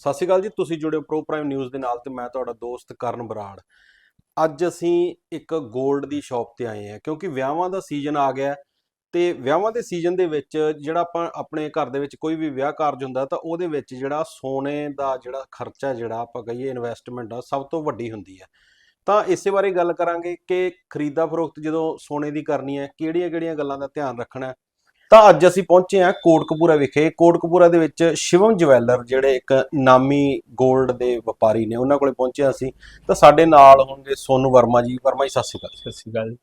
ਸਤਿ ਸ਼੍ਰੀ ਅਕਾਲ ਜੀ, ਤੁਸੀਂ ਜੁੜੇ ਹੋ ਪ੍ਰੋ ਪ੍ਰਾਈਮ ਨਿਊਜ਼ ਦੇ ਨਾਲ ਤੇ ਮੈਂ ਤੁਹਾਡਾ ਦੋਸਤ ਕਰਨ ਬਰਾੜ। ਅੱਜ ਅਸੀਂ ਇੱਕ 골ਡ ਦੀ ਸ਼ਾਪ ਤੇ ਆਏ ਹਾਂ ਕਿਉਂਕਿ ਵਿਆਹਾਂ ਦਾ ਸੀਜ਼ਨ ਆ ਗਿਆ ਹੈ ਤੇ ਵਿਆਹਾਂ ਦੇ ਸੀਜ਼ਨ ਦੇ ਵਿੱਚ ਜਿਹੜਾ ਆਪਾਂ ਆਪਣੇ ਘਰ ਦੇ ਵਿੱਚ ਕੋਈ ਵੀ ਵਿਆਹ ਕਾਰਜ ਹੁੰਦਾ ਤਾਂ ਉਹਦੇ ਵਿੱਚ ਜਿਹੜਾ ਸੋਨੇ ਦਾ ਜਿਹੜਾ ਖਰਚਾ ਜਿਹੜਾ ਆਪਾਂ ਕਹੀਏ ਇਨਵੈਸਟਮੈਂਟ ਆ, ਸਭ ਤੋਂ ਵੱਡੀ ਹੁੰਦੀ ਹੈ ਤਾਂ ਇਸੇ ਬਾਰੇ ਗੱਲ ਕਰਾਂਗੇ ਕਿ ਖਰੀਦਾ ਫਰੋਖਤ ਜਦੋਂ ਸੋਨੇ ਦੀ ਕਰਨੀ ਹੈ, ਕਿਹੜੀਆਂ-ਕਿਹੜੀਆਂ ਗੱਲਾਂ ਦਾ ਧਿਆਨ ਰੱਖਣਾ ਤਾਂ ਅੱਜ ਅਸੀਂ ਪਹੁੰਚੇ ਹਾਂ ਕੋਟਕਪੂਰਾ ਵਿਖੇ। ਕੋਟਕਪੂਰਾ ਦੇ ਵਿੱਚ ਸ਼ਿਵਮ ਜਵੈਲਰ ਜਿਹੜੇ ਇੱਕ ਨਾਮੀ 골ਡ ਦੇ ਵਪਾਰੀ ਨੇ ਉਹਨਾਂ ਕੋਲੇ ਪਹੁੰਚੇ ਅਸੀਂ। ਤਾਂ ਸਾਡੇ ਨਾਲ ਹੋਣਗੇ ਸੋਨੂ ਵਰਮਾ ਜੀ। ਵਰਮਾ ਜੀ ਸਤਿ ਸ਼੍ਰੀ ਅਕਾਲ ਸਤਿ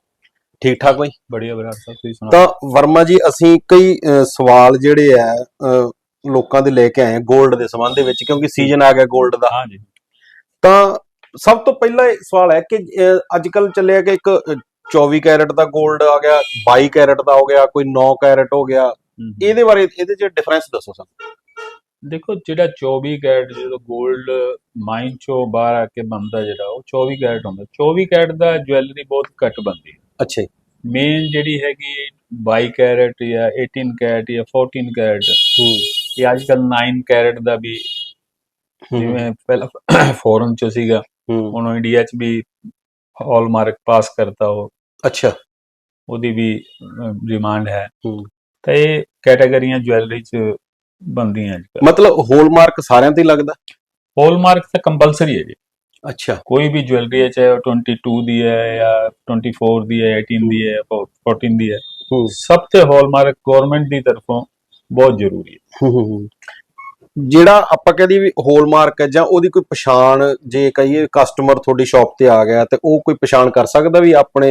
ਠੀਕ ਠਾਕ ਬਈ? ਬੜੀਆ ਬਰਾੜ ਸਾਹਿਬ ਤੁਸੀਂ ਸੁਣਾਓ? ਤਾਂ ਵਰਮਾ ਜੀ ਅਸੀਂ ਕਈ ਸਵਾਲ ਜਿਹੜੇ ਆ ਲੋਕਾਂ ਦੇ ਲੈ ਕੇ ਆਏ ਆ 골ਡ ਦੇ ਸੰਬੰਧ ਦੇ ਵਿੱਚ ਕਿਉਂਕਿ ਸੀਜ਼ਨ ਆ ਗਿਆ 골ਡ ਦਾ। ਹਾਂਜੀ। ਤਾਂ ਸਭ ਤੋਂ ਪਹਿਲਾ ਸਵਾਲ ਹੈ ਕਿ ਅੱਜ ਕੱਲ ਚੱਲਿਆ ਕਿ ਇੱਕ 24 ਕੈਰਟ ਦਾ 골ਡ ਆ ਗਿਆ 22 ਕੈਰਟ ਦਾ ਹੋ ਗਿਆ ਕੋਈ 9 ਕੈਰਟ ਹੋ ਗਿਆ। ਇਹਦੇ ਬਾਰੇ ਇਹਦੇ ਚ ਡਿਫਰੈਂਸ ਦੱਸੋ ਸਾਨੂੰ। ਦੇਖੋ ਜਿਹੜਾ 24 ਕੈਰਟ ਜਦੋਂ 골ਡ ਮਾਈਨ ਚੋਂ ਬਾਹਰ ਆ ਕੇ ਬਣਦਾ ਜਿਹੜਾ ਉਹ 24 ਕੈਰਟ ਹੁੰਦਾ। 24 ਕੈਰਟ ਦਾ ਜੁਐਲਰੀ ਬਹੁਤ ਘੱਟ ਬਣਦੀ ਹੈ। ਅੱਛਾ ਮੇਨ ਜਿਹੜੀ ਹੈਗੀ 22 ਕੈਰਟ ਜਾਂ 18 ਕੈਰਟ ਜਾਂ 14 ਕੈਰਟ ਹੂੰ। ਇਹ ਅੱਜ ਕੱਲ 9 ਕੈਰਟ ਦਾ ਵੀ ਜਿਵੇਂ ਪਹਿਲਾਂ ਫੋਰਨ ਚ ਸੀਗਾ ਹੁਣ ਇੰਡੀਆ ਚ ਵੀ ਹਾਲਮਾਰਕ ਪਾਸ ਕਰਤਾ ਉਹ। ਅੱਛਾ। ਉਹਦੀ ਵੀ ਡਿਮਾਂਡ ਹੈ। ਤਾਂ ਇਹ ਕੈਟਾਗਰੀਆਂ ਜੁਐਲਰੀ ਚ ਬੰਦੀਆਂ ਅੱਜ ਕੱਲ੍ਹ। ਮਤਲਬ ਹੋਲਮਾਰਕ ਸਾਰਿਆਂ ਤੇ ਹੀ ਲੱਗਦਾ? ਹੋਲਮਾਰਕ ਤਾਂ ਕੰਪਲਸਰੀ ਹੈ ਜੀ। ਅੱਛਾ। ਕੋਈ ਵੀ ਜੁਐਲਰੀ ਹੈ ਚਾਹੇ ਉਹ 22 ਦੀ ਹੈ ਜਾਂ 24 ਦੀ ਹੈ 18 ਦੀ ਹੈ 14 ਦੀ ਹੈ ਸਭ ਤੇ ਹੌਲਮਾਰਕ ਗਵਰਨਮੈਂਟ ਦੀ ਤਰਫੋਂ ਬਹੁਤ ਜ਼ਰੂਰੀ ਹੈ। ਜਿਹੜਾ ਆਪਾਂ ਕਹਦੇ ਵੀ ਹੋਲਮਾਰਕ ਹੈ ਜਾਂ ਉਹਦੀ ਕੋਈ ਪਛਾਣ ਜੇ ਕਹੀਏ ਕਸਟਮਰ ਤੁਹਾਡੀ ਸ਼ਾਪ ਤੇ ਆ ਗਿਆ ਤੇ ਉਹ ਕੋਈ ਪਛਾਣ ਕਰ ਸਕਦਾ ਵੀ ਆਪਣੇ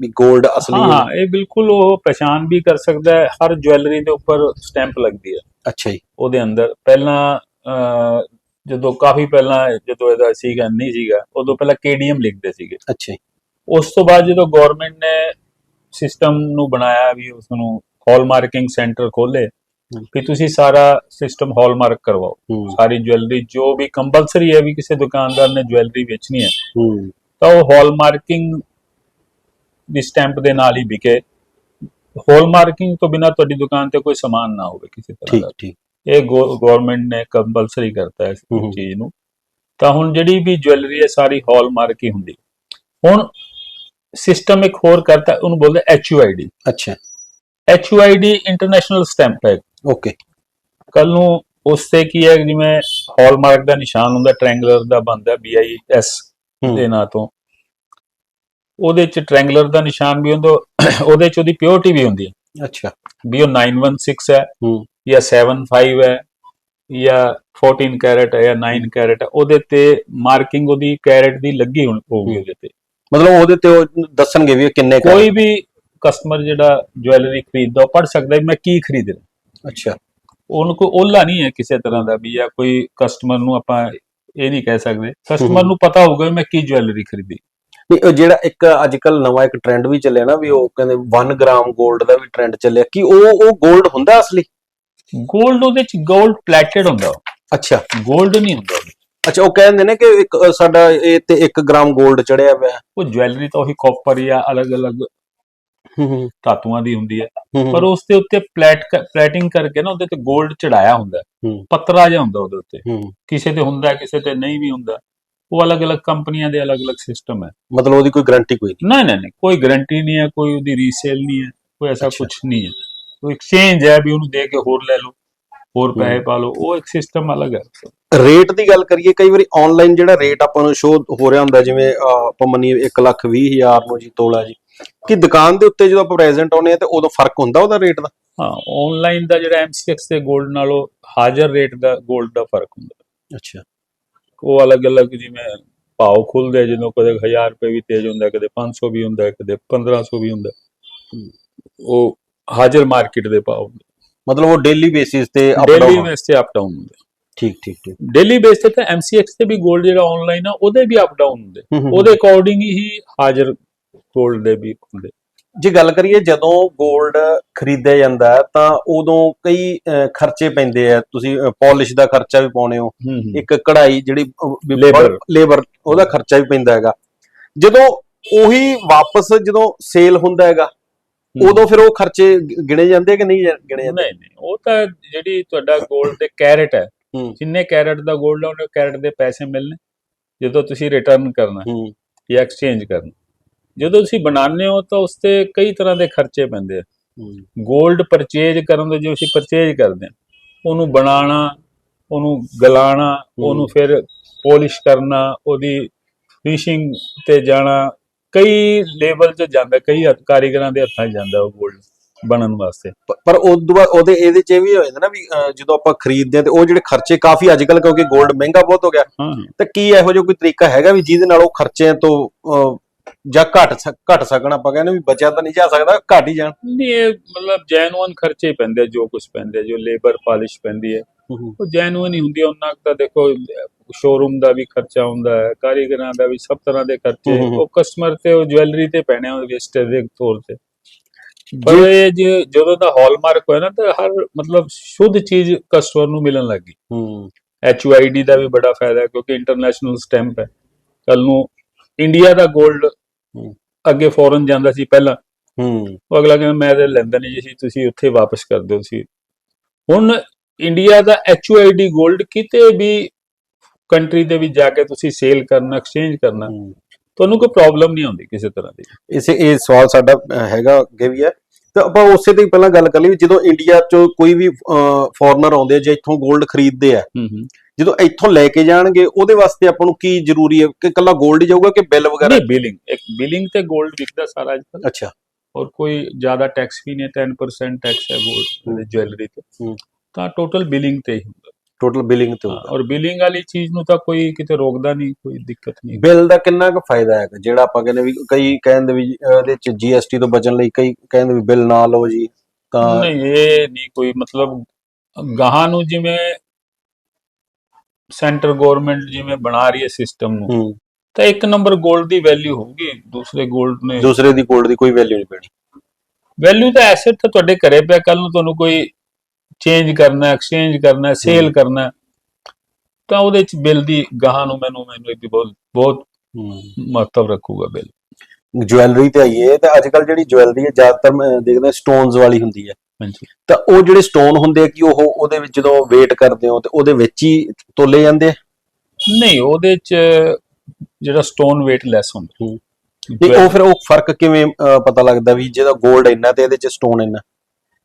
ਵੀ 골ਡ ਅਸਲੀ ਹਾਂ ਹੈ? ਇਹ ਬਿਲਕੁਲ ਉਹ ਪਛਾਣ ਵੀ ਕਰ ਸਕਦਾ ਹੈ ਹਰ ਜੁਐਲਰੀ ਦੇ ਉੱਪਰ ਸਟੈਂਪ ਲੱਗਦੀ ਹੈ। ਅੱਛਾ ਜੀ। ਉਹਦੇ ਅੰਦਰ ਪਹਿਲਾਂ ਜਦੋਂ ਕਾਫੀ ਪਹਿਲਾਂ ਜਦੋਂ ਇਹਦਾ ਸੀਗਾ ਨਹੀਂ ਸੀਗਾ ਉਦੋਂ ਪਹਿਲਾਂ KDM ਲਿਖਦੇ ਸੀਗੇ। ਅੱਛਾ ਜੀ। ਉਸ ਤੋਂ ਬਾਅਦ ਜਦੋਂ ਗਵਰਨਮੈਂਟ ਨੇ ਸਿਸਟਮ ਨੂੰ ਬਣਾਇਆ ਵੀ ਉਸ ਨੂੰ ਹਾਲਮਾਰਕਿੰਗ ਸੈਂਟਰ ਖੋਲੇ ਵੀ ਤੁਸੀਂ ਸਾਰਾ ਸਿਸਟਮ ਹਾਲਮਾਰਕ ਕਰਵਾਓ। ਸਾਰੀ ਜੁਐਲਰੀ ਜੋ ਵੀ ਕੰਪਲਸਰੀ ਹੈ ਵੀ ਕਿਸੇ ਦੁਕਾਨਦਾਰ ਨੇ ਜੁਐਲਰੀ ਵੇਚਣੀ ਹੈ ਤਾਂ ਉਹ ਹਾਲਮਾਰਕਿੰਗ ਦੀ ਸਟੈਂਪ ਦੇ ਨਾਲ ਹੀ ਵਿਕੇ। ਹਾਲਮਾਰਕਿੰਗ ਤੋਂ ਬਿਨਾ ਤੁਹਾਡੀ ਦੁਕਾਨ ਤੇ ਕੋਈ ਸਮਾਨ ਨਾ ਹੋਵੇ ਕਿਸੇ ਤਰ੍ਹਾਂ ਦਾ। ਠੀਕ। ਇਹ ਗਵਰਨਮੈਂਟ ਨੇ ਕੰਪਲਸਰੀ ਕਰਤਾ ਇਸ। ਚੀਜ਼ ਨੂੰ। ਤਾਂ ਹੁਣ ਜਿਹੜੀ ਵੀ ਜੁਐਲਰੀ ਹੈ ਸਾਰੀ ਹਾਲਮਾਰਕ ਹੀ ਹੁੰਦੀ। ਹੁਣ ਸਿਸਟਮ ਇੱਕ ਹੋਰ ਕਰਤਾ ਉਹਨੂੰ ਬੋਲਦੇ ਐਚਯੂਆਈਡੀ ਅੱਛਾ। ਐਚਯੂਆਈਡੀ ਇੰਟਰਨੈਸ਼ਨਲ ਸਟੈਂਪ ਹੈ ਓਕੇ ਕੱਲ ਨੂੰ ਉਸ ਤੇ ਕੀ ਹੈ ਜਿਵੇਂ ਹਾਲਮਾਰਕ ਦਾ ਨਿਸ਼ਾਨ ਹੁੰਦਾ ਟ੍ਰਾਇੰਗੂਲਰ ਦਾ ਬਣਦਾ BIS ਦੇ ਨਾਂ ਤੋਂ। ਉਹਦੇ ਚ ਟ੍ਰਾਇੰਗੂਲਰ ਦਾ ਨਿਸ਼ਾਨ ਵੀ ਹੁੰਦਾ ਉਹਦੇ ਚ ਉਹਦੀ ਪਿਓਰਿਟੀ ਵੀ ਹੁੰਦੀ ਹੈ। ਅੱਛਾ। ਵੀ ਉਹ 916 ਹੈ ਜਾਂ 75 ਹੈ ਜਾਂ 14 ਕੈਰਟ ਹੈ ਜਾਂ 9 ਕੈਰਟ ਹੈ ਉਹਦੇ ਤੇ ਮਾਰਕਿੰਗ ਉਹਦੀ ਕੈਰਟ ਦੀ ਲੱਗੀ ਹੋਊਗੀ ਉਹਦੇ ਤੇ। ਮਤਲਬ ਉਹਦੇ ਤੇ ਉਹ ਦੱਸਣਗੇ ਵੀ ਕਿੰਨੇ ਕੋਈ ਵੀ ਕਸਟਮਰ ਜਿਹੜਾ ਜੁਐਲਰੀ ਖਰੀਦਦਾ ਉਹ ਪੜ ਸਕਦਾ ਮੈਂ ਕੀ ਖਰੀਦ ਰਿਹਾ ਅੱਛਾ। ਉਹਨੂੰ ਕੋਈ ਓਲਾ ਨਹੀਂ ਹੈ ਕਿਸੇ ਤਰ੍ਹਾਂ ਦਾ ਵੀ ਜਾਂ ਕੋਈ ਕਸਟਮਰ ਨੂੰ ਆਪਾਂ ਇਹ ਨਹੀਂ ਕਹਿ ਸਕਦੇ। ਕਸਟਮਰ ਨੂੰ ਪਤਾ ਹੋਊਗਾ ਮੈਂ ਕੀ ਜਵੈਲਰੀ ਖਰੀਦੀ। ਨਹੀਂ ਉਹ ਜਿਹੜਾ ਇੱਕ ਅੱਜ ਕੱਲ ਨਵਾਂ ਇੱਕ ਟ੍ਰੈਂਡ ਵੀ ਚੱਲਿਆ ਨਾ ਵੀ ਉਹ ਕਹਿੰਦੇ 1 ਗ੍ਰਾਮ 골ਡ ਦਾ ਵੀ ਟ੍ਰੈਂਡ ਚੱਲਿਆ ਕਿ ਉਹ ਉਹ 골ਡ ਹੁੰਦਾ ਅਸਲੀ? 골ਡ ਉਹਦੇ ਚ 골ਡ ਪਲੇਟਡ ਹੁੰਦਾ ਅੱਛਾ। 골ਡ ਨਹੀਂ ਹੁੰਦਾ ਅੱਛਾ ਉਹ ਕਹਿੰਦੇ ਨੇ ਕਿ ਇੱਕ ਸਾਡਾ ਇਹ ਤੇ 1 ਗ੍ਰਾਮ 골ਡ ਚੜਿਆ ਹੋਇਆ ਉਹ ਜੁਐਲਰੀ ਤਾਂ ਉਹੀ ਕਾਪਰ ਜਾਂ ਅਲੱਗ-ਅਲੱਗ ਹੂੰ ਹੂੰ ਧਾਤੂਆਂ ਦੀ ਹੁੰਦੀ ਹੈ। ਹੂੰ ਪਰ ਉਸ ਦੇ ਉੱਤੇ ਪਲੈਟ ਪਲੈਟਿੰਗ ਕਰਕੇ ਨਾ ਉਹਦੇ ਤੇ 골ਡ ਚੜਾਇਆ ਹੁੰਦਾ ਹੈ। ਜਿਹਾ ਹੁੰਦਾ ਉਹਦੇ ਉੱਤੇ। ਹੂੰ। ਕਿਸੇ ਤੇ ਹੁੰਦਾ ਹੈ, ਕਿਸੇ ਤੇ ਨਹੀਂ ਵੀ ਹੁੰਦਾ। ਉਹ ਅਲੱਗ-ਅਲੱਗ ਕੰਪਨੀਆਂ ਦੇ ਅਲੱਗ-ਅਲੱਗ ਸਿਸਟਮ ਹੈ। ਮਤਲਬ ਉਹਦੀ ਕੋਈ ਗਾਰੰਟੀ ਕੋਈ ਨਹੀਂ? ਨਹੀਂ ਨਹੀਂ ਕੋਈ ਗਾਰੰਟੀ ਨਹੀਂ ਹੈ ਕੋਈ ਉਹਦੀ ਰੀਸੇਲ ਨਹੀਂ ਹੈ ਕੋਈ ਐਸਾ ਅੱਛਾ। ਕੁਝ ਨਹੀਂ ਹੈ। ਕੋਈ ਐਕਸਚੇਂਜ ਹੈ ਵੀ ਉਹਨੂੰ ਦੇ ਕੇ ਹੋਰ ਲੈ ਲਓ ਹੋਰ। ਪੈਸੇ ਪਾ ਲਓ। ਉਹ ਇੱਕ ਸਿਸਟਮ ਅਲੱਗ ਹੈ। ਨਹੀਂ ਰੇਟ ਦੀ ਗੱਲ ਕਰੀਏ ਕਈ ਵਾਰੀ ਆਨਲਾਈਨ ਜਿਹੜਾ ਰੇਟ ਆਪਾਂ ਨੂੰ ਸ਼ੋ ਹੋ ਰਿਹਾ ਹੁੰਦਾ ਜਿਵੇਂ ਆਪਾਂ ਮੰਨੀਏ 1 ਲੱਖ 20 ਹਜ਼ਾਰ ਨੂੰ ਜੀ ਤੋਲਾ ਜੀ। ਕਿ ਦੁਕਾਨ ਦੇ ਉੱਤੇ ਜਦੋਂ ਆਪਾਂ ਪ੍ਰੈਜ਼ੈਂਟ ਆਉਨੇ ਆ ਤੇ ਉਦੋਂ ਫ਼ਰਕ ਹੁੰਦਾ ਉਹਦਾ ਰੇਟ ਦਾ? ਹਾਂ ਆਨਲਾਈਨ ਦਾ ਜਿਹੜਾ MCX ਤੇ 골ਡ ਨਾਲੋਂ ਹਾਜ਼ਰ ਰੇਟ ਦਾ 골ਡ ਦਾ ਫ਼ਰਕ ਹੁੰਦਾ। ਅੱਛਾ। ਉਹ ਅਲੱਗ-ਅਲੱਗ ਜਿਵੇਂ ਭਾਅ ਖੁੱਲਦੇ ਜਦੋਂ ਕਦੇ 1000 ਰੁਪਏ ਵੀ ਤੇਜ਼ ਹੁੰਦਾ ਕਦੇ 500 ਵੀ ਹੁੰਦਾ ਕਦੇ 1500 ਵੀ ਹੁੰਦਾ। ਉਹ ਹਾਜ਼ਰ ਮਾਰਕੀਟ ਦੇ ਭਾਅ ਮਤਲਬ ਉਹ ਡੇਲੀ ਬੇਸਿਸ ਤੇ ਅਪ ਡਾਊਨ ਡੇਲੀ ਬੇਸ ਤੇ ਅਪ ਡਾਊਨ ਹੁੰਦੇ। ਠੀਕ ਠੀਕ ਠੀਕ। ਡੇਲੀ ਬੇਸ ਤੇ ਤਾਂ ਤੇ ਵੀ 골ਡ ਜਿਹੜਾ ਆਨਲਾਈਨ ਆ ਉਹਦੇ ਵੀ ਅਪ ਡਾਊਨ ਹੁੰਦੇ। ਉਹਦੇ ਅਕੋਰਡਿੰਗ ਹੀ ਹਾਜ਼ਰ 골ਡ ਦੇ ਵੀ ਹੁੰਦੇ। ਜੇ ਗੱਲ ਕਰੀਏ ਜਦੋਂ ਗੋਲਡ ਖਰੀਦਿਆ ਜਾਂਦਾ ਤਾਂ ਉਦੋਂ ਕਈ ਖਰਚੇ ਪੈਂਦੇ ਆ। ਤੁਸੀਂ ਪਾਲਿਸ਼ ਦਾ ਖਰਚਾ ਵੀ ਪਾਉਨੇ ਹੋ। ਇੱਕ ਕਢਾਈ ਜਿਹੜੀ ਲੇਬਰ ਉਹਦਾ ਖਰਚਾ ਵੀ ਪੈਂਦਾ ਹੈਗਾ। ਜਦੋਂ ਉਹੀ ਵਾਪਸ ਜਦੋਂ ਸੇਲ ਹੁੰਦਾ ਹੈਗਾ ਉਦੋਂ ਫਿਰ ਉਹ ਖਰਚੇ ਗਿਣੇ ਜਾਂਦੇ ਕਿ ਨਹੀਂ ਗਿਣੇ ਜਾਂਦੇ? ਨਹੀਂ ਨਹੀਂ। ਉਹ ਤਾਂ ਜਿਹੜੀ ਤੁਹਾਡਾ ਗੋਲਡ ਦੇ ਕੈਰਟ ਹੈ ਜਿੰਨੇ ਕੈਰਟ ਦਾ ਗੋਲਡ ਲਾਉਂਦੇ ਕੈਰਟ ਦੇ ਪੈਸੇ ਮਿਲਣੇ ਜਦੋਂ ਤੁਸੀਂ ਰਿਟਰਨ ਕਰਨਾ ਜਾਂ ਐਕਸਚੇਂਜ ਕਰਨਾ। ਜਦੋਂ ਤੁਸੀਂ ਬਣਾਉਂਦੇ ਹੋ ਤਾਂ ਉਸ ਕਈ ਤਰ੍ਹਾਂ ਦੇ ਖਰਚੇ ਪੈਂਦੇ ਆ। ਗੋਲਡ ਪਰਚੇਜ ਕਰਨ ਦੇ ਜੋ ਅਸੀਂ ਪਰਚੇਜ ਕਰਦੇ ਆ ਉਹਨੂੰ ਬਣਾਉਣਾ ਉਹਨੂੰ ਗਲਾਣਾ ਉਹਨੂੰ ਫਿਰ ਪੋਲਿਸ਼ ਕਰਨਾ ਉਹਦੀ ਫਿਨਿਸ਼ਿੰਗ ਤੇ ਜਾਣਾ ਕਈ ਲੈਵਲ 'ਚ ਜਾਂਦਾ ਕਈ ਕਾਰੀਗਰਾਂ ਦੇ ਹੱਥਾਂ 'ਚ ਜਾਂਦਾ ਉਹ 골ਡ ਬਣਨ ਵਾਸਤੇ। ਪਰ ਉਦੋਂ ਬਾਅਦ ਉਹਦੇ ਇਹਦੇ ਚ ਵੀ ਹੋ ਜਾਂਦਾ ਨਾ ਵੀ ਜਦੋਂ ਆਪਾਂ ਖਰੀਦਦੇ ਆ ਤੇ ਉਹ ਜਿਹੜੇ ਖਰਚੇ ਕਾਫੀ ਅੱਜ ਕੱਲ ਕਿਉਂਕਿ ਗੋਲਡ ਮਹਿੰਗਾ ਬਹੁਤ ਹੋ ਗਿਆ ਤਾਂ ਕੀ ਇਹੋ ਜਿਹਾ ਕੋਈ ਤਰੀਕਾ ਹੈਗਾ ਵੀ ਜਿਹਦੇ ਨਾਲ ਉਹ ਖਰਚਿਆਂ ਤੋਂ ਜਾਂ ਘਟ ਘਟ ਸਕਣ ਆਪਾਂ ਕਹਿੰਦੇ ਵੀ ਬਚਿਆ ਤਾਂ ਨਹੀਂ ਜਾ ਸਕਦਾ ਘਟ ਹੀ ਜਾਣ। ਨਹੀਂ ਇਹ ਮਤਲਬ ਜੈਨੂਅਨ ਖਰਚੇ ਹੀ ਪੈਂਦੇ ਆ, ਜੋ ਕੁਝ ਪੈਂਦੇ ਆ, ਜੋ ਲੇਬਰ ਪਾਲਿਸ਼ ਪੈਂਦੀ ਹੈ। ਉਹ ਜੈਨੂਅਨ ਹੀ ਹੁੰਦੀ ਹੈ ਉਹਨਾਂ ਕੁ ਤਾਂ ਦੇਖੋ ਸ਼ੋਰੂਮ ਦਾ ਵੀ ਖਰਚਾ ਹੁੰਦਾ ਹੈ ਕਾਰੀਗਰਾਂ ਦਾ ਵੀ ਸਭ ਤਰ੍ਹਾਂ ਦੇ ਖਰਚੇ। ਉਹ ਕਸਟਮਰ ਤੇ ਉਹ ਜਵੈਲਰੀ ਤੇ ਪੈਣੇ ਉਹ ਵੇਸਟੇਜ ਦੇ ਤੌਰ ਤੇ। ਪਰ ਇਹ ਜੇ- ਜਦੋਂ ਦਾ ਹਾਲਮਾਰਕ ਹੋਇਆ ਨਾ ਤਾਂ ਹਰ ਮਤਲਬ ਸ਼ੁੱਧ ਚੀਜ਼ ਕਸਟਮਰ ਨੂੰ ਮਿਲਣ ਲੱਗੀ ਹੂੰ। ਐਚਯੂਆਈਡੀ ਦਾ ਵੀ ਬੜਾ ਫਾਇਦਾ ਹੈ ਕਿਉਂਕਿ ਇੰਟਰਨੈਸ਼ਨਲ ਸਟੈਂਪ ਹੈ। ਕੱਲ ਨੂੰ ਇੰਡੀਆ ਦਾ 골ਡ ਹੂੰ। ਅੱਗੇ ਫੋਰਨ ਜਾਂਦਾ ਸੀ ਪਹਿਲਾਂ। ਹੂੰ। ਉਹ ਅਗਲਾ ਕਹਿੰਦਾ ਮੈਂ ਤੇ ਲੈਂਦਾ ਨਹੀਂ ਜੀ ਤੁਸੀਂ ਉੱਥੇ ਵਾਪਸ ਕਰ ਦਿਓ ਤੁਸੀਂ ਹੁਣ ਇੰਡੀਆ ਦਾ HUID 골ਡ ਕਿਤੇ ਵੀ ਕੰਟਰੀ ਦੇ ਵਿੱਚ ਜਾ ਕੇ ਤੁਸੀਂ ਸੇਲ ਕਰਨਾ ਐਕਸਚੇਂਜ ਕਰਨਾ ਤੁਹਾਨੂੰ ਕੋਈ ਪ੍ਰੋਬਲਮ ਨਹੀਂ ਆਉਂਦੀ ਕਿਸੇ ਤਰ੍ਹਾਂ ਦੀ। ਇਸੇ ਇਹ ਸਵਾਲ ਸਾਡਾ ਹੈਗਾ ਅੱਗੇ ਵੀ ਹੈ। ਤੇ ਆਪਾਂ ਉਸੇ ਤੇ ਪਹਿਲਾਂ ਗੱਲ ਕਰ ਲਈ ਜਦੋਂ ਇੰਡੀਆ ਚੋਂ ਕੋਈ ਵੀ ਫੋਰਨਰ ਆਉਂਦੇ ਆ ਜੇ ਇੱਥੋਂ 골ਡ ਖਰੀਦਦੇ ਆ ਜਦੋਂ ਇੱਥੋਂ ਲੈ ਕੇ ਜਾਣਗੇ ਉਹਦੇ ਵਾਸਤੇ ਆਪਾਂ ਨੂੰ ਕੀ ਜ਼ਰੂਰੀ ਹੈ? ਕਿ ਕੱਲਾ 골ਡ ਹੀ ਜਾਊਗਾ ਕਿ ਬਿੱਲ ਵਗੈਰਾ? ਨਹੀਂ ਬਿਲਿੰਗ ਇੱਕ ਬਿਲਿੰਗ ਤੇ 골ਡ ਵਿਕਦਾ ਸਾਰਾ ਅੱਜ ਅੱਛਾ। ਔਰ ਕੋਈ ਜ਼ਿਆਦਾ ਟੈਕਸ ਵੀ ਨਹੀਂ 10% ਟੈਕਸ ਹੈ 골ਡ ਜੁਐਲਰੀ ਤੇ। ਤਾਂ ਟੋਟਲ ਬਿਲਿੰਗ ਤੇ ਹੀ ਟੋਟਲ ਬਿਲਿੰਗ ਤੇ ਹੁੰਦਾ। ਔਰ ਬਿਲਿੰਗ ਵਾਲੀ ਚੀਜ਼ ਨੂੰ ਤਾਂ ਕੋਈ ਕਿਤੇ ਰੋਕਦਾ ਨਹੀਂ ਕੋਈ ਦਿੱਕਤ ਨਹੀਂ। ਬਿੱਲ ਦਾ ਕਿੰਨਾ ਕੁ ਫਾਇਦਾ ਹੈਗਾ ਜਿਹੜਾ ਆਪਾਂ ਕਹਿੰਦੇ ਵੀ ਕਈ ਕਹਿੰਦੇ ਵੀ ਇਹਦੇ ਚ ਜੀਐਸਟੀ ਤੋਂ ਬਚਣ ਲਈ ਕਈ ਕਹਿੰਦੇ ਵੀ ਬਿੱਲ ਨਾ ਲਓ ਜੀ ਤਾਂ ਨਹੀਂ ਇਹ ਨਹੀਂ ਕੋਈ ਮਤਲਬ ਗਾਹਾਂ ਨੂੰ ਜਿਵੇਂ ਸੈਂਟਰ ਗਵਰਨਮੈਂਟ ਜਿਵੇਂ ਬਣਾ ਰਹੀ ਹੈ ਸਿਸਟਮ ਨੂੰ ਤਾਂ ਇੱਕ ਨੰਬਰ 골ਡ ਦੀ ਵੈਲਿਊ ਹੋਊਗੀ ਦੂਸਰੇ 골ਡ ਨੇ। ਦੂਸਰੇ ਦੀ 골ਡ ਦੀ ਕੋਈ ਵੈਲਿਊ ਨਹੀਂ ਪੈਣੀ। ਵੈਲਿਊ ਤਾਂ ਐਸੈਟ ਤਾਂ ਤੁਹਾਡੇ ਘਰੇ ਪਿਆ ਕੱਲ ਨੂੰ ਤੁਹਾਨੂੰ ਕੋਈ ਚੇਂਜ ਕਰਨਾ ਐਕਸਚੇਂਜ ਕਰਨਾ ਸੇਲ ਕਰਨਾ ਤਾਂ ਉਹਦੇ ਚ ਬਿੱਲ ਦੀ ਗਾਹ ਨੂੰ ਮੈਨੂੰ ਮੈਨੂੰ ਇਹਦੀ ਬਹੁਤ ਬਹੁਤ ਮਹੱਤਵ ਰੱਖੂਗਾ ਬਿੱਲ ਜੁਐਲਰੀ ਤੇ ਆਈਏ ਤੇ ਅੱਜ ਕੱਲ ਜਿਹੜੀ ਜੁਐਲਰੀ ਹੈ ਜ਼ਿਆਦਾਤਰ ਮੈਂ ਸਟੋਨਸ ਵਾਲੀ ਹੁੰਦੀ ਹੈ। ਤਾਂ ਉਹ ਜਿਹੜੇ ਸਟੋਨ ਹੁੰਦੇ ਆ ਕਿ ਉਹ ਉਹਦੇ ਵਿੱਚ ਜਦੋਂ ਵੇਟ ਕਰਦੇ ਹੋ ਤੇ ਉਹਦੇ ਵਿੱਚ ਹੀ ਤੋਲੇ ਜਾਂਦੇ ਨਹੀਂ ਉਹਦੇ ਚ ਜਿਹੜਾ ਸਟੋਨ weight ਲੈਸ ਹੁੰਦਾ। ਨਹੀਂ ਉਹ ਫਿਰ ਉਹ ਫ਼ਰਕ ਕਿਵੇਂ ਪਤਾ ਲੱਗਦਾ ਵੀ ਜਿਹਦਾ 골ਡ ਇੰਨਾ ਤੇ ਇਹਦੇ ਚ ਸਟੋਨ ਇੰਨਾ?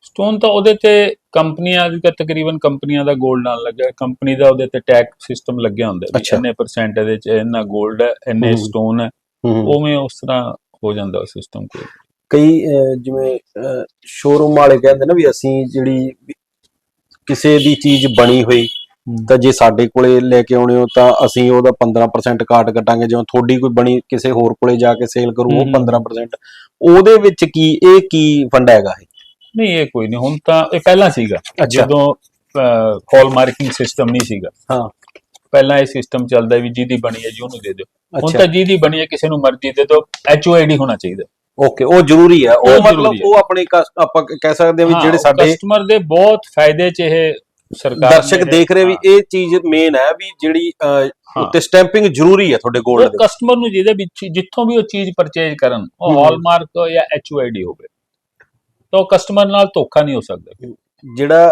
ਸਟੋਨ ਤਾਂ ਉਹਦੇ ਤੇ ਕੰਪਨੀਆਂ ਦੀ ਤਕਰੀਬਨ ਕੰਪਨੀਆਂ ਦਾ 골ਡ ਨਾਲ ਲੱਗਿਆ ਕੰਪਨੀ ਦਾ ਉਹਦੇ ਤੇ ਟੈਕ ਸਿਸਟਮ ਲੱਗਿਆ ਹੁੰਦਾ ਵੀ ਇੰਨੇ ਪਰਸੈਂਟ ਇਹਦੇ ਚ ਇੰਨਾ 골ਡ ਹੈ ਇੰਨੇ ਸਟੋਨ ਹੈ। ਉਵੇਂ ਉਸ ਤਰ੍ਹਾਂ ਹੋ ਜਾਂਦਾ ਸਿਸਟਮ ਕੋਈ। ਕਈ ਜਿਵੇਂ ਸ਼ੋਰੂਮ ਵਾਲੇ ਕਹਿੰਦੇ ਨਾ ਵੀ ਅਸੀਂ ਜਿਹੜੀ ਕਿਸੇ ਦੀ ਚੀਜ਼ ਬਣੀ ਹੋਈ ਤਾਂ ਜੇ ਸਾਡੇ ਕੋਲੇ ਲੈ ਕੇ ਆਉਣੇ ਹੋ ਤਾਂ ਅਸੀਂ ਉਹਦਾ 15% ਕਾਟ ਕੱਟਾਂਗੇ ਜਿਵੇਂ ਤੁਹਾਡੀ ਕੋਈ ਬਣੀ ਕਿਸੇ ਹੋਰ ਕੋਲੇ ਜਾ ਕੇ ਸੇਲ ਕਰੂ ਉਹ ਹਮ। 15% ਉਹਦੇ ਵਿੱਚ ਕੀ ਇਹ ਕੀ ਫੰਡਾ ਹੈਗਾ ਇਹ? ਨਹੀਂ ਇਹ ਕੋਈ ਨਹੀਂ ਹੁਣ ਤਾਂ ਇਹ ਪਹਿਲਾਂ ਸੀਗਾ। ਜਦੋਂ ਕਾਲ ਮਾਰਕਿੰਗ ਸਿਸਟਮ ਨਹੀਂ ਸੀਗਾ। ਹਾਂ। ਪਹਿਲਾਂ ਇਹ ਸਿਸਟਮ ਚੱਲਦਾ ਵੀ ਜਿਹਦੀ ਬਣੀ ਹੈ ਜੀ ਉਹਨੂੰ ਦੇ ਦਿਓ ਹੁਣ ਤਾਂ ਜਿਹਦੀ ਬਣੀ ਹੈ ਕਿਸੇ ਨੂੰ ਮਰਜ਼ੀ ਦੇ ਦਿਓ ਐਚਓਆਈਡੀ ਹੋਣਾ ਚਾਹੀਦਾ ਓਕੇ ਉਹ ਜ਼ਰੂਰੀ ਹੈ ਉਹ ਮਤਲਬ। ਉਹ ਆਪਣੇ ਆਪਾਂ ਕਹਿ ਸਕਦੇ ਹਾਂ ਵੀ ਜਿਹੜੇ ਸਾਡੇ ਕਸਟਮਰ ਦੇ ਬਹੁਤ ਫਾਇਦੇ ਚ ਇਹ ਸਰਕਾਰ ਦਰਸ਼ਕ ਦੇਖ ਰਹੇ ਵੀ। ਇਹ ਚੀਜ਼ ਮੇਨ ਹੈ ਵੀ ਜਿਹੜੀ। ਉੱਤੇ ਸਟੈਂਪਿੰਗ ਜ਼ਰੂਰੀ ਹੈ ਤੁਹਾਡੇ 골ਡ ਉਹ ਦੇ ਕਸਟਮਰ ਨੂੰ ਜਿਹਦੇ ਵਿੱਚ ਜਿੱਥੋਂ ਵੀ ਉਹ ਚੀਜ਼ ਪਰਚੇਜ ਕਰਨ ਉਹ। ਹਾਲਮਾਰਕ ਜਾਂ ਐਚਯੂਆਈਡੀ ਹੋਵੇ ਤਾਂ ਕਸਟਮਰ ਨਾਲ ਧੋਖਾ ਨਹੀਂ ਹੋ ਸਕਦਾ ਜਿਹੜਾ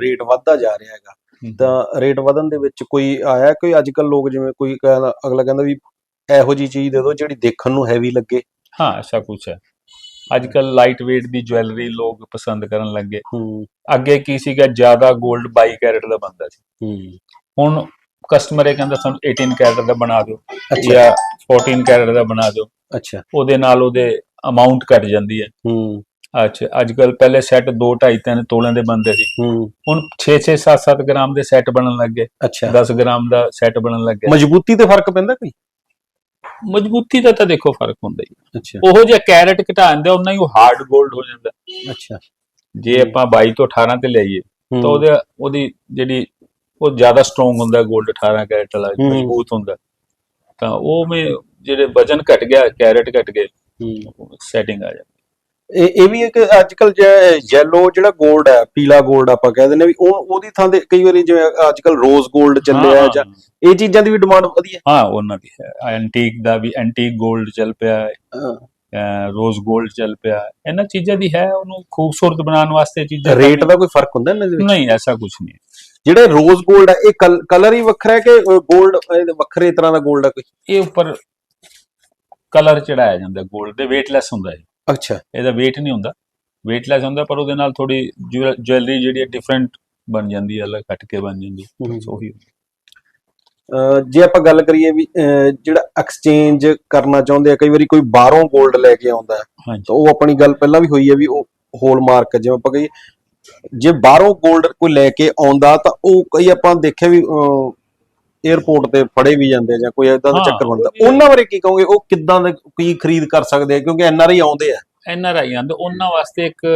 ਰੇਟ ਵੱਧਦਾ ਜਾ ਰਿਹਾ ਹੈਗਾ। ਤਾਂ ਰੇਟ ਵਧਣ ਦੇ ਵਿੱਚ ਕੋਈ ਆਇਆ ਕੋਈ ਅੱਜ ਕੱਲ ਲੋਕ ਜਿਵੇਂ ਕੋਈ ਕਹਿੰਦਾ ਅਗਲਾ ਕਹਿੰਦਾ ਵੀ ਇਹੋ ਜੀ ਚੀਜ਼ ਦੇ ਦਿਓ ਜਿਹੜੀ ਦੇਖਣ ਨੂੰ ਹੈਵੀ ਲੱਗੇ? ਹਾਂ ਐਸਾ ਕੁਝ ਹੈ। ਅੱਜ ਕੱਲ ਲਾਈਟ weight ਦੀ ਜੁਐਲਰੀ ਲੋਕ ਪਸੰਦ ਕਰਨ ਲੱਗੇ। ਹੂੰ। ਅੱਗੇ ਕੀ ਸੀਗਾ? ਜ਼ਿਆਦਾ 골ਡ 22 ਕੈਰਟ ਦਾ ਬੰਦਾ ਸੀ। ਹੂੰ। ਹੁਣ ਕਸਟਮਰ ਇਹ ਕਹਿੰਦਾ ਸਾਨੂੰ 18 ਕੈਰਟ ਦਾ ਬਣਾ ਦਿਓ ਜਾਂ 14 ਕੈਰਟ ਦਾ ਬਣਾ ਦਿਓ। ਅੱਛਾ। ਉਹਦੇ ਨਾਲ ਉਹਦੇ ਅਮਾਉਂਟ ਘਟ ਜਾਂਦੀ ਹੈ। ਹੂੰ। ਅੱਛਾ ਅੱਜ ਕੱਲ ਪਹਿਲੇ ਸੈੱਟ 2 2.5 3 ਤੋਲਿਆਂ ਦੇ ਬੰਦੇ ਸੀ। ਹੂੰ। ਹੁਣ 6 6 7 7 ਗ੍ਰਾਮ ਦੇ ਸੈੱਟ ਬਣਨ ਲੱਗੇ ਅੱਛਾ। 10 ਗ੍ਰਾਮ ਦਾ ਸੈੱਟ ਬਣਨ ਲੱਗ ਗਿਆ। ਮਜ਼ਬੂਤੀ ਤੇ ਫ਼ਰਕ ਪੈਂਦਾ ਕੋਈ? ਮਜ਼ਬੂਤੀ ਦਾ ਤਾਂ ਦੇਖੋ ਫ਼ਰਕ ਹੁੰਦਾ ਹੀ ਅੱਛਾ। ਉਹੋ ਜਿਹਾ ਕੈਰਟ ਘਟਾਉਣ ਦਾ ਉਹਨਾਂ ਹੀ ਉਹ ਹਾਰਡ 골ਡ ਹੋ ਜਾਂਦਾ। ਅੱਛਾ। ਜੇ ਆਪਾਂ 22 ਤੋਂ 18 ਤੇ ਲਈਏ ਤਾਂ ਉਹਦੇ ਉਹਦੀ ਜਿਹੜੀ ਉਹ ਜ਼ਿਆਦਾ ਸਟਰੋਂਗ ਹੁੰਦਾ 골ਡ 18 ਕੈਰਟ ਵਾਲਾ। ਮਜ਼ਬੂਤ ਹੁੰਦਾ। ਤਾਂ ਉਹ ਮੇ ਜਿਹੜੇ ਵਜਨ ਘਟ ਗਿਆ ਕੈਰਟ ਘਟ ਗਏ। ਸੈਟਿੰਗ ਆ ਜਾਂਦੀ। ਇਹ ਇਹ ਵੀ ਇੱਕ ਅੱਜ ਅੱਜਕੱਲ ਯੈਲੋ ਜਿਹੜਾ 골ਡ ਹੈ ਪੀਲਾ 골ਡ ਆਪਾਂ ਕਹਿ ਦਿੰਦੇ ਨੇ ਵੀ ਉਹ ਉਹਦੀ ਥਾਂ ਤੇ ਕਈ ਵਾਰੀ ਜਿਵੇਂ ਅੱਜਕੱਲ ਰੋਜ਼ 골ਡ ਚੱਲਿਆ ਜਾਂ ਇਹ ਚੀਜ਼ਾਂ ਦੀ ਵੀ ਡਿਮਾਂਡ ਵਧੀਆ। ਹਾਂ ਉਹਨਾਂ ਦੀ ਹੈ। ਐਂਟੀਕ ਦਾ ਵੀ ਐਂਟੀਕ 골ਡ ਚੱਲ ਪਿਆ ਹੈ। ਰੋਜ਼ 골ਡ ਚੱਲ ਪਿਆ ਇਹਨਾਂ ਚੀਜ਼ਾਂ ਦੀ ਹੈ ਉਹਨੂੰ ਖੂਬਸੂਰਤ ਬਣਾਉਣ ਵਾਸਤੇ ਚੀਜ਼ਾਂ ਰੇਟ ਦਾ ਕੋਈ ਫ਼ਰਕ ਹੁੰਦਾ ਇਹਨਾਂ ਦੇ ਵਿੱਚ? ਨਹੀਂ ਐਸਾ ਕੁਝ ਨਹੀਂ ਜਿਹੜੇ ਰੋਜ਼ 골ਡ ਹੈ ਇਹ ਕਲਰ ਹੀ ਵੱਖਰਾ ਹੈ ਕਿ 골ਡ ਵੱਖਰੇ ਤਰ੍ਹਾਂ ਦਾ 골ਡ ਹੈ ਕੋਈ? ਇਹ ਉੱਪਰ ਕਲਰ ਚੜਾਇਆ ਜਾਂਦਾ 골ਡ ਦੇ weightless ਹੁੰਦਾ ਹੈ ਅੱਛਾ। ਇਹਦਾ weight ਨਹੀਂ ਹੁੰਦਾ। weightless ਹੁੰਦਾ ਪਰ ਉਹਦੇ ਨਾਲ ਥੋੜੀ ਜੁਐਲਰੀ ਜਿਹੜੀ ਹੈ ਡਿਫਰੈਂਟ ਬਣ ਜਾਂਦੀ ਹੈ ਅਲੱਗ ਕੱਟ ਕੇ ਬਣ ਜਾਂਦੀ ਹੈ। ਉਹੀ ਜੇ ਆਪਾਂ ਗੱਲ ਕਰੀਏ ਵੀ ਜਿਹੜਾ ਐਕਸਚੇਂਜ ਕਰਨਾ ਚਾਹੁੰਦੇ ਆ ਕਈ ਵਾਰੀ ਕੋਈ ਬਾਹਰੋਂ 골ਡ ਲੈ ਕੇ ਆਉਂਦਾ ਹੈ ਤਾਂ ਉਹ ਆਪਣੀ ਗੱਲ ਪਹਿਲਾਂ ਵੀ ਹੋਈ ਹੈ ਵੀ ਉਹ ਹੋਲਮਾਰਕ ਜਿਵੇਂ ਆਪਾਂ ਕਹੀਏ ਜੇ ਬਾਹਰੋਂ 골ਡ ਕੋਈ ਲੈ ਕੇ ਆਉਂਦਾ ਤਾਂ ਉਹ ਕਈ ਆਪਾਂ ਦੇਖਿਆ ਵੀ 에어ਪੋਰਟ ਤੇ ਫੜੇ ਵੀ ਜਾਂਦੇ ਆ ਜਾਂ ਕੋਈ ਇਦਾਂ ਦਾ ਚੱਕਰ ਬਣਦਾ। ਉਹਨਾਂ ਬਾਰੇ ਕੀ ਕਹੋਗੇ? ਉਹ ਕਿੱਦਾਂ ਦੇ ਕੀ ਖਰੀਦ ਕਰ ਸਕਦੇ ਆ? ਕਿਉਂਕਿ ਐਨਆਰਆਈ ਆਉਂਦੇ ਆ। ਐਨ ਆਰ ਆਈ ਆਂਦੇ ਉਹਨਾਂ ਵਾਸਤੇ ਇੱਕ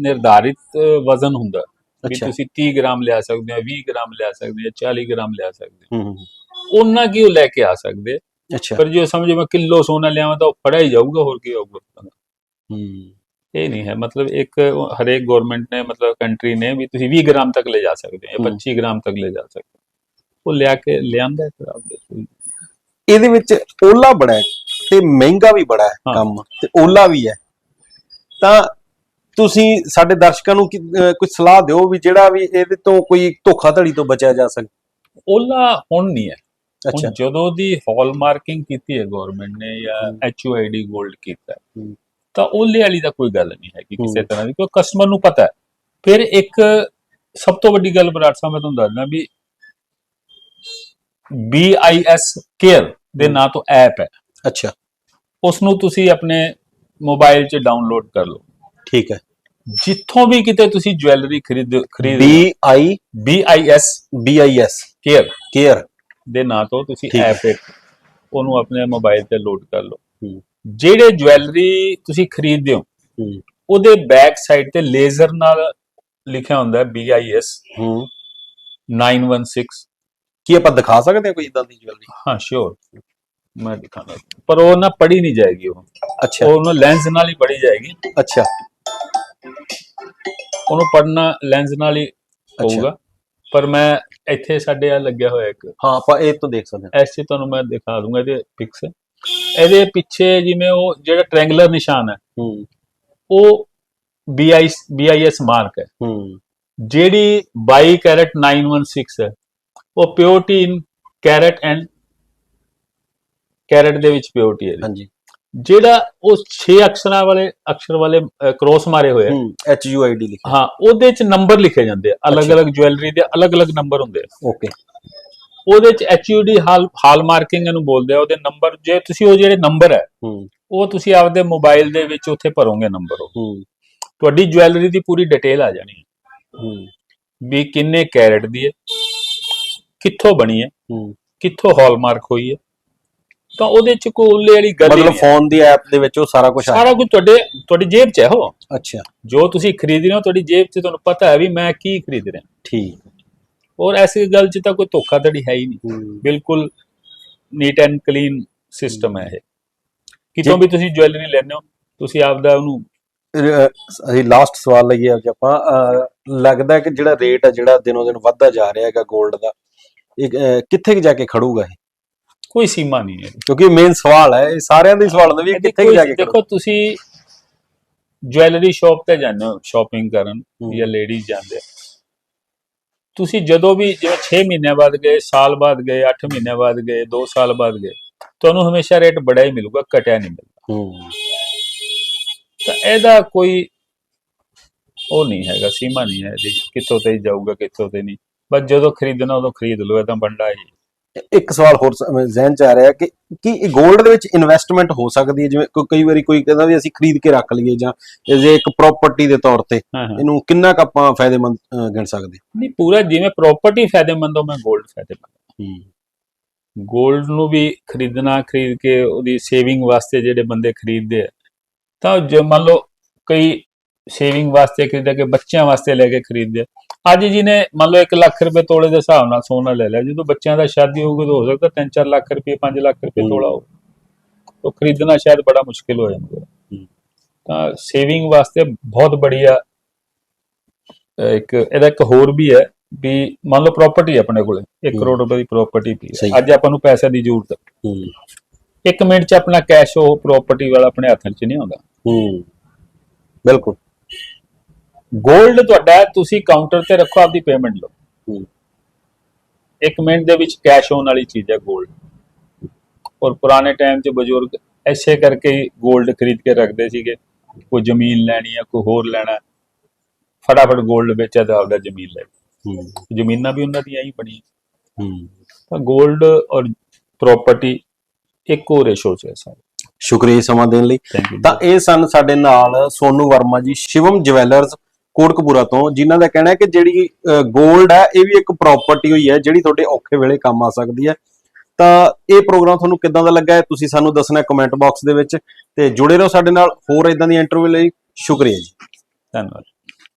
ਨਿਰਧਾਰਿਤ ਵਜ਼ਨ ਹੁੰਦਾ ਵੀ ਤੁਸੀਂ 30 ਗ੍ਰਾਮ ਲਿਆ ਸਕਦੇ ਹੋ 20 ਗ੍ਰਾਮ ਲਿਆ ਸਕਦੇ ਹੋ 40 ਗ੍ਰਾਮ ਲਿਆ ਸਕਦੇ ਹੂੰ। ਉਹਨਾਂ ਕੀ ਉਹ ਲੈ ਕੇ ਆ ਸਕਦੇ। ਅੱਛਾ। ਪਰ ਜੇ ਸਮਝੋ ਮੈਂ ਕਿਲੋ ਸੋਨਾ ਲਿਆਵਾਂ ਤਾਂ ਉਹ ਫੜਿਆ ਹੀ ਜਾਊਗਾ ਹੋਰ ਕੀ ਹੋਊਗਾ? ਹੂੰ। ਇਹ ਨਹੀਂ ਹੈ। ਮਤਲਬ ਇੱਕ ਹਰੇਕ ਗਵਰਨਮੈਂਟ ਨੇ ਮਤਲਬ ਕੰਟਰੀ ਨੇ ਵੀ ਤੁਸੀਂ 20 ਗ੍ਰਾਮ ਤੱਕ ਲੈ ਜਾ ਸਕਦੇ ਹੋ ਜਾਂ ਹੂੰ। 25 ਗ੍ਰਾਮ ਤੱਕ ਲੈ ਜਾ ਸਕਦੇ ਹੋ। ਉਹ ਲਿਆ ਕੇ ਲਿਆਂਦਾ ਫਿਰ ਆਪਦੇ ਕੋਲ। ਇਹਦੇ ਵਿੱਚ ਓਲਾ ਬੜਾ ਹੈ ਤੇ ਮਹਿੰਗਾ ਵੀ ਬੜਾ ਹੈ। ਕੰਮ ਤੇ ਓਲਾ ਵੀ ਹੈ ਤਾਂ ਤੁਸੀਂ ਸਾਡੇ ਦਰਸ਼ਕਾਂ ਨੂੰ ਕੋਈ ਸਲਾਹ ਦਿਓ ਵੀ ਜਿਹੜਾ ਵੀ ਇਹਦੇ ਤੋਂ ਕੋਈ ਧੋਖਾਧੜੀ ਤੋਂ ਬਚਿਆ ਜਾ ਸਕੇ ਓਲਾ ਹੁਣ ਨਹੀਂ ਹੈ ਅੱਛਾ ਜਦੋਂ ਦੀ ਹਾਲ ਮਾਰਕਿੰਗ ਕੀਤੀ ਹੈ ਗਵਰਨਮੈਂਟ ਨੇ ਜਾਂ। ਐਚਯੂਆਈਡੀ 골ਡ ਕੀਤਾ। ਤਾਂ ਓਲੇ ਵਾਲੀ ਦਾ ਕੋਈ ਗੱਲ ਨਹੀਂ ਹੈ ਕਿ ਕਿਸੇ। ਤਰ੍ਹਾਂ ਦੀ ਕਿਉਂਕਿ ਕਸਟਮਰ ਨੂੰ ਪਤਾ ਹੈ ਫਿਰ ਇੱਕ ਸਭ ਤੋਂ ਵੱਡੀ ਗੱਲ ਬਰਾੜ ਸਾਹਿਬ ਮੈਂ ਤੁਹਾਨੂੰ ਦੱਸਦਾ ਵੀ BIS ਕੇਅਰ ਦੇ। ਨਾਂ ਤੋਂ ਐਪ ਹੈ। ਅੱਛਾ। ਉਸ ਨੂੰ ਤੁਸੀਂ ਆਪਣੇ ਮੋਬਾਈਲ 'ਚ ਡਾਊਨਲੋਡ ਕਰ ਲਓ। ਠੀਕ ਹੈ। ਜਿੱਥੋਂ ਵੀ ਕਿਤੇ ਤੁਸੀਂ ਜੁਐਲਰੀ ਖਰੀਦ ਖਰੀਦ B I BIS B I S care care ਦੇ ਨਾਂ ਤੋਂ ਤੁਸੀਂ। ਐਪ ਉਹਨੂੰ ਆਪਣੇ ਮੋਬਾਈਲ ਤੇ ਲੋਡ ਕਰ ਲਓ। ਜਿਹੜੇ ਜੁਐਲਰੀ ਤੁਸੀਂ ਖਰੀਦਦੇ ਹੋ ਉਹਦੇ ਬੈਕ ਸਾਈਡ ਤੇ ਲੇਜ਼ਰ ਨਾਲ ਲਿਖਿਆ ਹੁੰਦਾ ਹੈ BIS ਹੂੰ। 916 ਕੀ ਆਪਾਂ ਦਿਖਾ ਸਕਦੇ ਹਾਂ ਕੋਈ ਇਦਾਂ ਦੀ ਜੁਐਲਰੀ ਹਾਂ ਸ਼ੋਰ ਮੈਂ ਦਿਖਾਣਾ ਪਰ ਉਹ ਨਾ ਪੜੀ ਨਹੀਂ ਜਾਏਗੀ ਉਹ। ਅੱਛਾ। ਉਹ ਨਾ ਲੈਂਸ ਨਾਲ ਹੀ ਪੜੀ ਜਾਏਗੀ। ਅੱਛਾ। ਉਹਨੂੰ ਪੜਨਾ ਲੈਂਸ ਨਾਲ ਹੀ ਹੋਊਗਾ ਪਰ ਮੈਂ ਇੱਥੇ ਸਾਡੇ ਆ ਲੱਗਿਆ ਹੋਇਆ ਇੱਕ। ਹਾਂ ਆਪਾਂ ਇਹ ਤੋਂ ਦੇਖ ਸਕਦੇ ਹਾਂ। ਐਸੇ ਤੁਹਾਨੂੰ ਮੈਂ ਦਿਖਾ ਦੂੰਗਾ ਇਹਦੇ ਪਿਕਸ ਇਹਦੇ ਪਿੱਛੇ ਜਿਵੇਂ ਉਹ ਜਿਹੜਾ ਟ੍ਰਾਇੰਗੂਲਰ ਨਿਸ਼ਾਨ ਹੈ ਹੂੰ। ਉਹ BIS BIS ਮਾਰਕ ਹੈ। ਹੂੰ। ਜਿਹੜੀ 22 ਕੈਰਟ 916 ਹੈ ਉਹ purity in carat and carat ਦੇ ਵਿੱਚ ਪਿਓਰਟੀ ਹੈ। ਹਾਂਜੀ। ਜਿਹੜਾ ਉਹ 6 ਅਕਸ਼ਰਾਂ ਵਾਲੇ ਅਕਸ਼ਰ ਵਾਲੇ ਕ੍ਰੋਸ ਮਾਰੇ ਹੋਏ ਆ। ਐਚ ਯੂ ਆਈ ਡੀ ਲਿਖਿਆ। ਹਾਂ ਉਹਦੇ ਚ ਨੰਬਰ ਲਿਖੇ ਜਾਂਦੇ ਆ। ਅਲੱਗ-ਅਲੱਗ ਜੁਐਲਰੀ ਦੇ ਅਲੱਗ-ਅਲੱਗ ਨੰਬਰ ਹੁੰਦੇ ਆ। ਓਕੇ। ਉਹਦੇ ਚ HUD ਹਾਲ ਹਾਲ ਮਾਰਕਿੰਗ ਇਹਨੂੰ ਬੋਲਦੇ ਆ ਉਹਦੇ ਨੰਬਰ ਜੇ ਤੁਸੀਂ ਉਹ ਜਿਹੜੇ ਨੰਬਰ ਹੈ ਉਹ ਤੁਸੀਂ ਆਪਦੇ ਮੋਬਾਈਲ ਦੇ ਵਿੱਚ ਉੱਥੇ ਭਰੋਗੇ ਨੰਬਰ ਉਹ। ਤੁਹਾਡੀ ਜੁਐਲਰੀ ਦੀ ਪੂਰੀ ਡਿਟੇਲ ਆ ਜਾਣੀ ਹੂੰ। ਵੀ ਕਿੰਨੇ ਕੈਰਟ ਦੀ ਹੈ ਕਿੱਥੋਂ ਬਣੀ ਹੈ? ਹੂੰ। ਕਿੱਥੋਂ ਹਾਲਮਾਰਕ ਹੋਈ ਹੈ? ਤਾਂ ਉਹਦੇ ਚ ਕੋਈ ਉੱਲੇ ਵਾਲੀ ਗੱਲ ਹੀ ਮਤਲਬ ਨਹੀਂ ਹੈ। ਫੋਨ ਦੀ ਐਪ ਦੇ ਵਿੱਚ ਉਹ ਸਾਰਾ ਕੁਝ ਆ ਸਾਰਾ ਕੁਝ ਤੁਹਾਡੇ ਤੁਹਾਡੀ ਜੇਬ 'ਚ ਹੈ ਉਹ? ਅੱਛਾ। ਜੋ ਤੁਸੀਂ ਖਰੀਦ ਰਹੇ ਹੋ ਤੁਹਾਡੀ ਜੇਬ 'ਚ ਤੁਹਾਨੂੰ ਪਤਾ ਹੈ ਵੀ ਮੈਂ ਕੀ ਖਰੀਦ ਰਿਹਾ। ਠੀਕ। ਔਰ ਐਸੀ ਗੱਲ 'ਚ ਤਾਂ ਕੋਈ ਧੋਖਾਧੜੀ ਹੈ ਹੀ ਨਹੀਂ। ਹੂੰ। ਬਿਲਕੁਲ ਨੀਟ ਐਂਡ ਕਲੀਨ ਸਿਸਟਮ ਹੈ ਇਹ। ਕਿਤੋਂ ਵੀ ਤੁਸੀਂ ਜੁਐਲਰੀ ਲੈਣੇ ਹੋ ਤੁਸੀਂ ਆਪਦਾ ਉਹਨੂੰ ਅਹ ਅਸੀਂ ਲਾਸਟ ਸਵਾਲ ਲਈਏ ਅੱਜ ਆਪਾਂ। ਅਹ ਲੱਗਦਾ ਹੈ ਕਿ ਜਿਹੜਾ ਰੇਟ ਹੈ ਜਿਹੜਾ ਦਿਨੋਂ ਦਿਨ ਵੱਧਦਾ ਜਾ ਰਿਹਾ ਹੈਗਾ 골ਡ ਦਾ ਇਹ ਕਿੱਥੇ ਜਾ ਕੇ ਖੜੂਗਾ ਇਹ? ਕੋਈ ਸੀਮਾ ਨਹੀਂ ਹੈ। ਕਿਉਂਕਿ ਮੇਨ ਸਵਾਲ ਹੈ ਇਹ ਸਾਰਿਆਂ ਦਾ ਸਵਾਲ ਹੁੰਦਾ ਵੀ ਕਿੱਥੇ ਜਾ ਕੇ ਦੇਖੋ ਤੁਸੀਂ ਜੁਐਲਰੀ ਸ਼ਾਪ ਤੇ ਜਾਂਦੇ ਹੋ ਸ਼ਾਪਿੰਗ ਕਰਨ। ਜਾਂ ਲੇਡੀਜ਼ ਜਾਂਦੇ। ਤੁਸੀਂ ਜਦੋਂ ਵੀ ਜਿਵੇਂ 6 ਮਹੀਨਿਆਂ ਬਾਅਦ ਗਏ ਸਾਲ ਬਾਅਦ ਗਏ 8 ਮਹੀਨਿਆਂ ਬਾਅਦ ਗਏ 2 ਸਾਲ ਬਾਅਦ ਗਏ ਤੁਹਾਨੂੰ ਹਮੇਸ਼ਾ ਰੇਟ ਬੜਾ ਹੀ ਮਿਲੂਗਾ ਘਟਿਆ ਨਹੀਂ ਮਿਲਦਾ। ਤਾਂ ਇਹਦਾ ਕੋਈ ਉਹ ਨਹੀਂ ਹੈਗਾ ਸੀਮਾ ਨਹੀਂ ਹੈ ਇਹਦੀ ਕਿੱਥੋਂ ਤੇ ਜਾਊਗਾ ਕਿੱਥੋਂ ਤੇ ਨਹੀਂ। ਬਸ ਜਦੋਂ ਖਰੀਦਣਾ ਉਦੋਂ ਖਰੀਦ ਲਓ ਇਹ ਤਾਂ ਬੰਡਾ ਹੀ। ਇੱਕ ਸਵਾਲ ਹੋਰ ਸ- ਚ ਆ ਰਿਹਾ ਕਿ ਕੀ ਇਹ 골ਡ ਦੇ ਵਿੱਚ ਇਨਵੈਸਟਮੈਂਟ ਹੋ ਸਕਦੀ ਹੈ? ਜਿਵੇਂ ਕੋਈ- ਕਈ ਵਾਰੀ ਕੋਈ ਕਹਿੰਦਾ ਵੀ ਅਸੀਂ ਖਰੀਦ ਕੇ ਰੱਖ ਲਈਏ ਜਾਂ ਜੇ ਇੱਕ ਪ੍ਰਾਪਰਟੀ ਦੇ ਤੌਰ ਤੇ ਇਹਨੂੰ ਕਿੰਨਾ ਕੁ ਆਪਾਂ ਫਾਇਦੇਮੰਦ ਗਿਣ ਸਕਦੇ ਨਹੀਂ ਪੂਰਾ ਜਿਵੇਂ ਪ੍ਰਾਪਰਟੀ ਫਾਇਦੇਮੰਦ ਹੋ ਮੈਂ 골ਡ ਫਾਇਦੇਮੰਦ। ਹੂੰ। 골ਡ ਨੂੰ ਵੀ ਖਰੀਦਣਾ ਖਰੀਦ ਕੇ ਉਹਦੀ ਸੇਵਿੰਗ ਵਾਸਤੇ ਜਿਹੜੇ ਬੰਦੇ ਖਰੀਦਦੇ ਆ ਤਾਂ ਜੇ ਮੰਨ ਲਓ ਕਈ ਸੇਵਿੰਗ ਵਾਸਤੇ ਖਰੀਦਦੇ ਕਿ ਬੱਚਿਆਂ ਵਾਸਤੇ ਲੈ ਕੇ ਖਰੀਦਦੇ ਆ ਅੱਜ ਜਿਹਨੇ ਮੰਨ ਲਓ 1 ਲੱਖ ਰੁਪਏ ਤੋਲੇ ਦੇ ਹਿਸਾਬ ਨਾਲ ਸੋਨਾ ਲੈ ਲਿਆ। ਜਦੋਂ ਬੱਚਿਆਂ ਦਾ ਸ਼ਾਦੀ ਹੋਊਗੀ ਤਾਂ ਹੋ ਸਕਦਾ 3-4 ਲੱਖ ਰੁਪਏ 5 ਲੱਖ ਰੁਪਏ। ਤੋਲਾ ਹੋ ਤਾਂ ਖਰੀਦਣਾ ਸ਼ਾਇਦ ਬੜਾ ਮੁਸ਼ਕਿਲ ਹੋ ਜਾਂਦਾ। ਹੂੰ। ਤਾਂ ਸੇਵਿੰਗ ਵਾਸਤੇ ਬਹੁਤ ਬੜੀਆ ਇੱਕ ਇਹਦਾ ਇੱਕ ਹੋਰ ਵੀ ਹੈ ਵੀ ਮੰਨ ਲਓ ਪ੍ਰਾਪਰਟੀ ਆਪਣੇ ਕੋਲੇ 1 ਹੂੰ। ਕਰੋੜ ਰੁਪਏ ਦੀ ਪ੍ਰਾਪਰਟੀ। ਹੈ। ਅੱਜ ਆਪਾਂ ਨੂੰ ਪੈਸੇ ਦੀ ਜ਼ਰੂਰਤ ਹੈ। ਹੂੰ। ਇੱਕ ਮਿੰਟ 'ਚ ਆਪਣਾ ਕੈਸ਼ ਉਹ ਪ੍ਰਾਪਰਟੀ ਵਾਲਾ ਆਪਣੇ ਹੱਥ 'ਚ ਨਹੀਂ ਆਉਂਦਾ। ਹੂੰ। ਬਿਲਕੁਲ। ਗੋਲਡ ਤੁਹਾਡਾ ਤੁਸੀਂ ਕਾਊਂਟਰ ਤੇ ਰੱਖੋ ਆਪਦੀ ਪੇਮੈਂਟ ਲਓ। ਇੱਕ ਮਿੰਟ ਦੇ ਵਿੱਚ ਕੈਸ਼ ਹੋਣ ਵਾਲੀ ਚੀਜ਼ ਹੈ 골ਡ ਔਰ ਪੁਰਾਣੇ ਟਾਈਮ 'ਚ ਬਜ਼ੁਰਗ ਐਸੇ ਕਰਕੇ ਹੀ 골ਡ ਖਰੀਦ ਕੇ ਰੱਖਦੇ ਸੀਗੇ ਕੋਈ ਜ਼ਮੀਨ ਲੈਣੀ ਆ ਕੋਈ ਹੋਰ ਲੈਣਾ ਫਟਾਫਟ 골ਡ ਵੇਚਿਆ ਤੇ ਆਪਦਾ ਜ਼ਮੀਨ ਲੈ ਜ਼ਮੀਨਾਂ ਵੀ ਉਹਨਾਂ ਦੀਆਂ ਹੀ ਬਣੀਆਂ। ਹੂੰ। ਤਾਂ 골ਡ ਔਰ ਪ੍ਰਾਪਰਟੀ ਇੱਕੋ ਰੇਸ਼ੋ 'ਚ ਹੈ ਸਾਰੇ। ਸ਼ੁਕਰੀਆ ਸਮਾਂ ਦੇਣ ਲਈ। ਤਾਂ ਇਹ ਸਨ ਸਾਡੇ ਨਾਲ ਸੋਨੂ ਵਰਮਾ ਜੀ ਸ਼ਿਵਮ ਜਵੈਲਰਸ ਕੋਟਕਪੂਰਾ ਤੋਂ, ਜਿਨ੍ਹਾਂ ਦਾ ਕਹਿਣਾ ਹੈ ਕਿ ਜਿਹੜੀ 골ਡ ਹੈ, ਇਹ ਵੀ ਇੱਕ ਪ੍ਰਾਪਰਟੀ ਹੋਈ ਹੈ, ਜਿਹੜੀ ਤੁਹਾਡੇ ਔਖੇ ਵੇਲੇ ਕੰਮ ਆ ਸਕਦੀ ਹੈ। ਤਾਂ ਇਹ ਪ੍ਰੋਗਰਾਮ ਤੁਹਾਨੂੰ ਕਿੱਦਾਂ ਦਾ ਲੱਗਾ ਹੈ? ਤੁਸੀਂ ਸਾਨੂੰ ਦੱਸਣਾ ਕਮੈਂਟ ਬਾਕਸ ਦੇ ਵਿੱਚ। ਤੇ ਜੁੜੇ ਰਹੋ ਸਾਡੇ ਨਾਲ, ਹੋਰ ਇਦਾਂ ਦੀ ਇੰਟਰਵਿਊ ਲਈ। ਸ਼ੁਕਰੀਆ ਜੀ। ਧੰਨਵਾਦ।